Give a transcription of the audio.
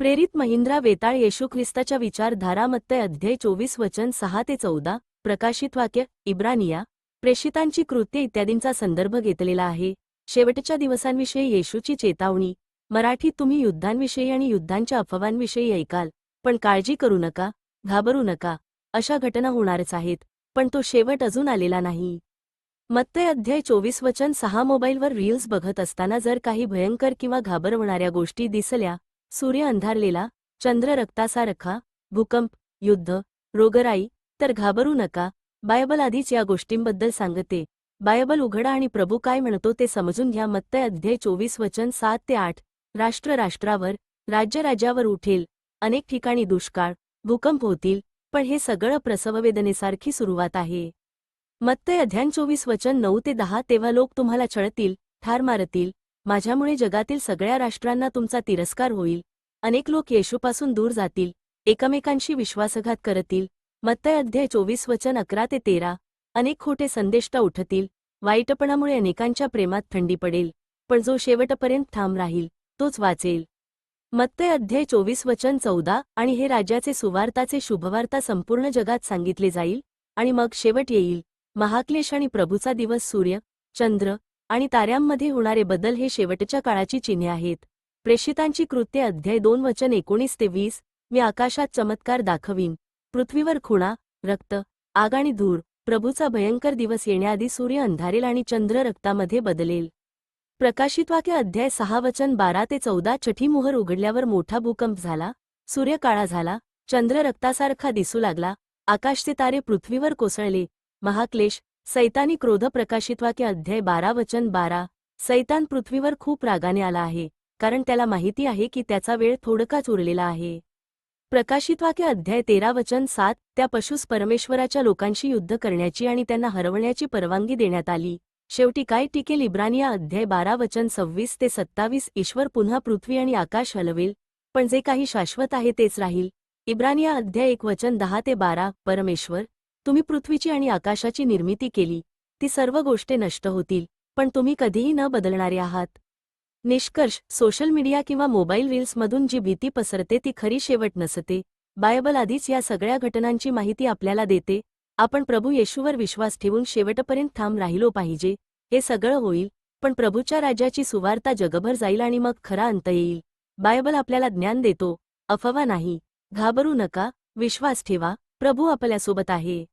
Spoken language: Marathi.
प्रेरित महिंद्रा वेताळ येशू ख्रिस्ताच्या विचारधारामत्तय अध्याय चोवीस वचन सहा ते चौदा प्रकाशित वाक्य इब्रानिया प्रेषितांची कृत्य इत्यादींचा संदर्भ घेतलेला आहे. शेवटच्या दिवसांविषयी येशूची चेतावणी. मराठीत तुम्ही युद्धांविषयी आणि युद्धांच्या अफवांविषयी ऐकाल पण काळजी करू नका घाबरू नका अशा घटना होणारच आहेत पण तो शेवट अजून आलेला नाही. मत्तय अध्याय चोवीस वचन सहा मोबाईलवर रील्स बघत असताना जर काही भयंकर किंवा घाबरवणाऱ्या गोष्टी दिसल्या सूर्य अंधारलेला चंद्र रक्तासारखा भूकंप युद्ध रोगराई तर घाबरू नका. बायबल आधीच या गोष्टींबद्दल सांगते. बायबल उघडा आणि प्रभू काय म्हणतो ते समजून घ्या. मत्तय अध्याय चोवीस वचन सात ते आठ. राष्ट्र राष्ट्रावर राज्य राज्यावर उठेल. अनेक ठिकाणी दुष्काळ भूकंप होतील पण हे सगळं प्रसववेदनेसारखी सुरुवात आहे. मत्तय अध्यान चोवीस वचन नऊ ते दहा तेव्हा लोक तुम्हाला छळतील ठार मारतील माझ्यामुळे जगातील सगळ्या राष्ट्रांना तुमचा तिरस्कार होईल. अनेक लोक येशूपासून दूर जातील एकमेकांशी विश्वासघात करतील. मत्तय अध्याय चोवीस वचन अकरा ते तेरा. अनेक खोटे संदेष्टा उठतील वाईटपणामुळे अनेकांच्या प्रेमात थंडी पडेल पण जो शेवटपर्यंत ठाम राहील तोच वाचेल. मत्तय अध्याय चोवीस वचन चौदा. आणि हे राज्याचे सुवार्ताचे शुभवार्ता संपूर्ण जगात सांगितले जाईल आणि मग शेवट येईल. महाक्लेश आणि प्रभूचा दिवस सूर्य चंद्र आणि ताऱ्यांमध्ये होणारे बदल हे शेवटच्या काळाची चिन्हे आहेत. प्रेषितांची कृत्ये अध्याय दोन वचन एकोणीस ते वीस मी आकाशात चमत्कार दाखवीन. पृथ्वीवर खुणा रक्त आग आणि धूर प्रभूचा भयंकर दिवस येण्याआधी सूर्य अंधारेल आणि चंद्र रक्तामध्ये बदलेल. प्रकाशित वाक्य अध्याय सहा वचन बारा ते चौदा छठी मोहर उघडल्यावर मोठा भूकंप झाला सूर्य काळा झाला चंद्र रक्तासारखा दिसू लागला आकाशचे तारे पृथ्वीवर कोसळले महाक्लेश सैतानी क्रोध प्रकाशित वाक्य अध्याय बारा वचन बारा. सैतान पृथ्वीवर खूप रागाने आला आहे कारण त्याला माहिती आहे की त्याचा वेळ थोडकाच उरलेला आहे. प्रकाशितवाक्य अध्याय तेरा वचन सात. त्या पशुस परमेश्वराच्या लोकांशी युद्ध करण्याची आणि त्यांना हरवण्याची परवानगी देण्यात आली. शेवटी काय टिकेल? इब्रानिया अध्याय बारा वचन सव्वीस ते सत्तावीस. ईश्वर पुन्हा पृथ्वी आणि आकाश हलवेल पण जे काही शाश्वत आहे तेच राहील. इब्रानिया अध्याय एक वचन दहा ते बारा. परमेश्वर तुम्ही पृथ्वीची आणि आकाशाची निर्मिती केली ती सर्व गोष्टी नष्ट होतील पण तुम्ही कधीही न बदलणारे आहात. निष्कर्ष सोशल मीडिया किंवा मोबाईल रील्समधून जी भीती पसरते ती खरी शेवट नसते. बायबल आधीच या सगळ्या घटनांची माहिती आपल्याला देते आपण प्रभू येशूवर विश्वास ठेवून शेवटपर्यंत ठाम राहिलो पाहिजे हे सगळं होईल पण प्रभूच्या राज्याची सुवार्ता जगभर जाईल आणि मग खरा अंत येईल. बायबल आपल्याला ज्ञान देतो अफवा नाही घाबरू नका विश्वास ठेवा प्रभू आपल्यासोबत आहे.